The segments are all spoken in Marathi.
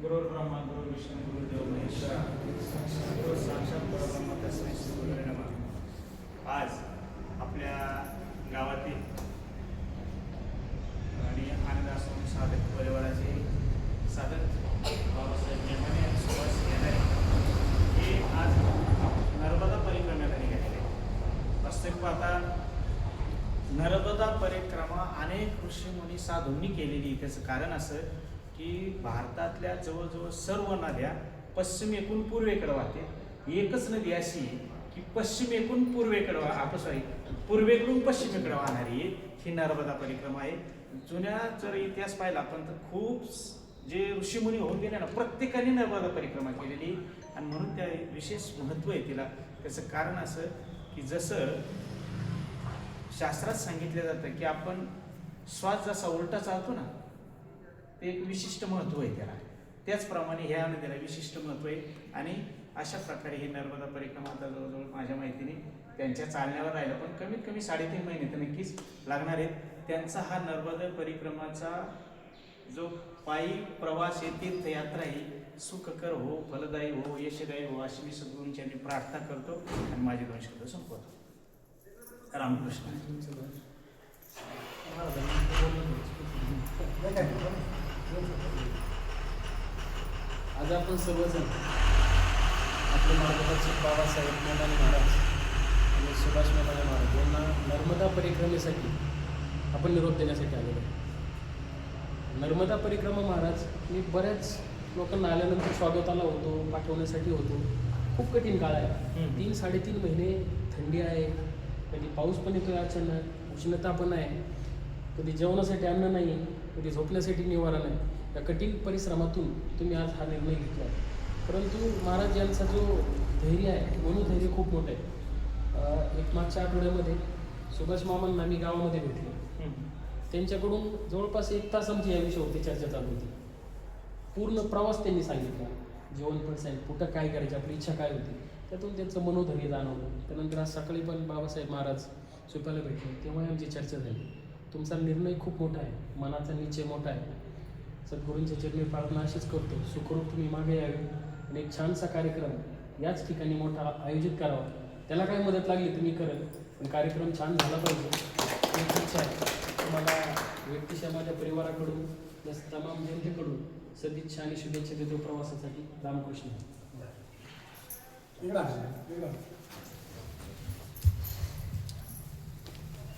गुरुर् ब्रह्मा गुरु विष्णू गुरुदेव महेश्वरा गुरु साक्षात परब्रह्म तस्मै श्री गुरुवे नमः. आज आपल्या गावातील आणि आनंद आश्रम साधक परिवाराचे साधक बाबासाहेब नेमाने आणि सुभाष येणारे हे आज नर्मदा परिक्रमेला निघालेले वास्तविक पाहता नर्मदा परिक्रमा अनेक ऋषीमुनी साधूंनी केलेली त्याचं कारण असं की भारतातल्या जवळजवळ सर्व नद्या पश्चिमेकून पूर्वेकडे वाहते. एकच नदी अशी आहे की पश्चिमेकून पूर्वेकडे वा आपण सॉरी पूर्वेकडून पश्चिमेकडे वाहणारी ही नर्मदा परिक्रमा आहे. जुन्या जर इतिहास पाहिला आपण तर खूप जे ऋषीमुनी होऊन गेले ना प्रत्येकाने नर्मदा परिक्रमा केलेली आणि म्हणून त्या विशेष महत्त्व आहे तिला. त्याचं कारण असं की जसं शास्त्रात सांगितलं जातं की आपण श्वास जसा उलटा चालतो ना ते एक विशिष्ट महत्त्व आहे त्याला. त्याचप्रमाणे ह्या नदीला विशिष्ट महत्त्व आहे. आणि अशा प्रकारे ही नर्मदा परिक्रमा आता जवळजवळ माझ्या माहितीने त्यांच्या चालण्यावर राहिलं. पण कमीत कमी साडेतीन महिने तर नक्कीच लागणार आहेत. त्यांचा हा नर्मदा परिक्रमाचा जो पायी प्रवास आहे तीर्थयात्रा ही सुखकर हो फलदायी हो यशदायी हो अशी मी सद्गुरूंची प्रार्थना करतो आणि माझे दोन शब्द संपवतो. रामकृष्ण. आज आपण सर्वजण आपले मार्गदर्शक बाबासाहेब मेमाने महाराज आणि सुभाष मेमाने महाराज यांना नर्मदा परिक्रमेसाठी आपण निरोप देण्यासाठी आलेलो आहे. नर्मदा परिक्रमा महाराज मी बऱ्याच लोकांना आल्यानंतर स्वागताला होतो पाठवण्यासाठी होतो खूप कठीण काळ आहे. तीन साडेतीन महिने थंडी आहे कधी पाऊस पण येतोय अचानक उष्णता पण आहे कधी जेवणासाठी अन्न नाही कधी झोपण्यासाठी निवारा नाही. या कठीण परिश्रमातून तुम्ही आज हा निर्णय घेतला परंतु महाराज यांचा जो धैर्य आहे मनोधैर्य खूप मोठं आहे. एक मागच्या आठवड्यामध्ये सुभाष मामांना मी गावामध्ये भेटले. त्यांच्याकडून जवळपास एक तास आमची या विषयावरती चर्चा चालू होती. पूर्ण प्रवास त्यांनी सांगितला. जेवण पण सांगितलं कुठं काय करायचं आपली इच्छा काय होती? त्यातून त्यांचं मनोधैर्य जाणवलं. त्यानंतर आज सकाळी पण बाबासाहेब महाराज सुपायला भेटले. तेव्हा आमची चर्चा झाली. तुमचा निर्णय खूप मोठा आहे. मनाचा निश्चय मोठा आहे. सद्गुरूंच्या चरणी प्रार्थना अशीच करतो. सुखरूप तुम्ही मागे यावे आणि एक छानसा कार्यक्रम याच ठिकाणी मोठा आयोजित करावा. त्याला काय मदत लागली तुम्ही करत पण कार्यक्रम छान झाला पाहिजे. इच्छा आहे. तुम्हाला व्यक्तिशः माझ्या परिवाराकडून प्लस तमाम जनतेकडून सदिच्छा आणि शुभेच्छा देतो प्रवासासाठी. रामकृष्ण.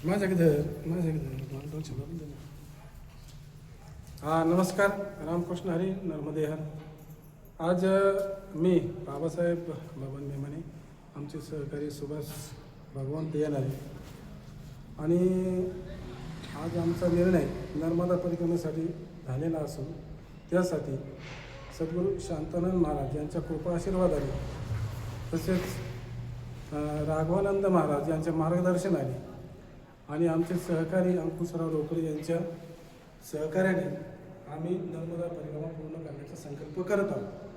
इकडं आहे, इकडं आहे. माझ्याकडे माझ्याकडे मला दोन शब्द दे ना. हा नमस्कार रामकृष्ण हरी नर्मदे हर आज अ, मी बाबासाहेब बबन मेमाने आमचे सहकारी सुभाष भगवंत येणार आहे आणि आज आमचा निर्णय नर्मदा परिक्रमेसाठी झालेला असून त्यासाठी सद्गुरू शांतानंद महाराज यांच्या कृपा आशीर्वादाने तसेच अ, राघवानंद महाराज यांच्या मार्गदर्शनाने आणि आमचे सहकारी अंकुशराव रोकडे यांच्या सहकार्याने आम्ही नर्मदा परिक्रमा पूर्ण करण्याचा संकल्प करत आहोत.